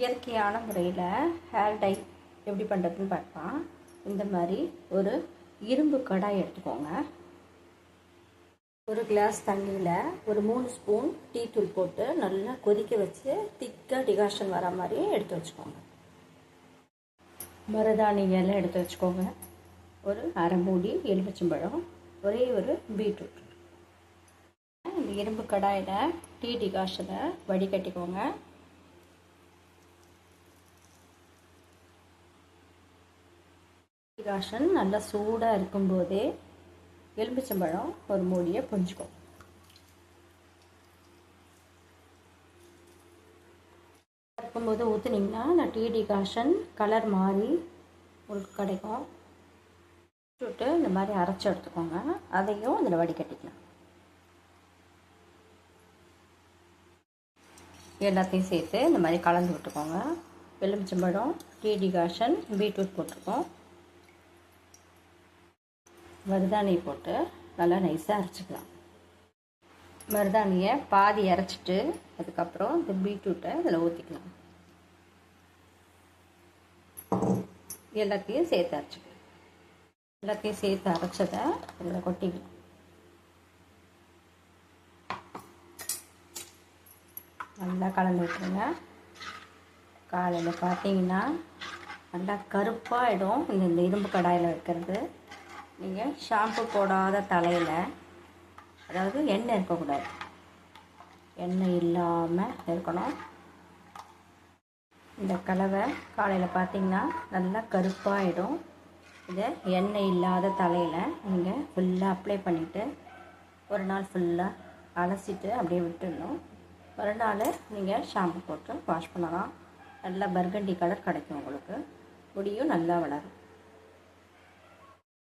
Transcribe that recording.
இயற்கையான முறையில் hair dye எப்படி பண்ணுறதுன்னு பார்க்கலாம். இந்த மாதிரி ஒரு இரும்பு கடாய் எடுத்துக்கோங்க. ஒரு கிளாஸ் தண்ணியில் ஒரு மூணு ஸ்பூன் டீ தூள் போட்டு நல்லா கொதிக்க வச்சு திக்காக டிகாஷன் வர மாதிரி எடுத்து வச்சுக்கோங்க. மருதாணி இலை எடுத்து வச்சுக்கோங்க. ஒரு அரை மூடி எலுமிச்சம்பழம் ஒரே ஒரு பீட்ரூட் இந்த இரும்பு கடாயில் டீ டிகாஷனை வடிகட்டிக்கோங்க. டிகாஷன் நல்லா சூடாக இருக்கும்போதே எலுமிச்சம்பழம் ஒரு மூடியை பொஞ்சுக்கும் இருக்கும்போது ஊற்றுனீங்கன்னா அந்த டீ டிகாஷன் கலர் மாறி உங்களுக்கு கிடைக்கும். விட்டு இந்த மாதிரி அரைச்சி எடுத்துக்கோங்க. அதையும் அதில் வடிகட்டிக்கலாம் எல்லாத்தையும் சேர்த்து இந்த மாதிரி கலந்து விட்டுக்கோங்க. எலுமிச்சம்பழம் டீ டிகாஷன் பீட்ரூட் போட்டிருக்கோம். மருதாணியை போட்டு நல்லா நைஸாக அரைச்சிக்கலாம். மருதாணியை பாதி அரைச்சிட்டு அதுக்கப்புறம் இந்த பீட்ரூட்டை இதில் ஊற்றிக்கலாம் எல்லாத்தையும் சேர்த்து அரைச்சிக்கலாம். எல்லாத்தையும் சேர்த்து அரைச்சதை இதில் கொட்டிக்கலாம். நல்லா கலந்து விட்டுருங்க. காலையில் பார்த்தீங்கன்னா நல்லா கருப்பாகிடும் இந்த இரும்பு கடாயில் வைக்கிறது. நீங்கள் ஷாம்பு போடாத தலையில் அதாவது எண்ணெய் இருக்கக்கூடாது. எண்ணெய் இல்லாமல் இருக்கணும். இந்த கலவை காலையில் பார்த்தீங்கன்னா நல்லா கருப்பாகிடும் இதை எண்ணெய் இல்லாத தலையில் நீங்கள் ஃபுல்லாக அப்ளை பண்ணிவிட்டு ஒரு நாள் ஃபுல்லாக அலசிட்டு அப்படியே விட்டுடணும். மறுநாள் நீங்கள் ஷாம்பு போட்டு வாஷ் பண்ணலாம். நல்லா பர்கண்டி கலர் கிடைக்கும் உங்களுக்கு. முடியும் நல்லா வளரும்.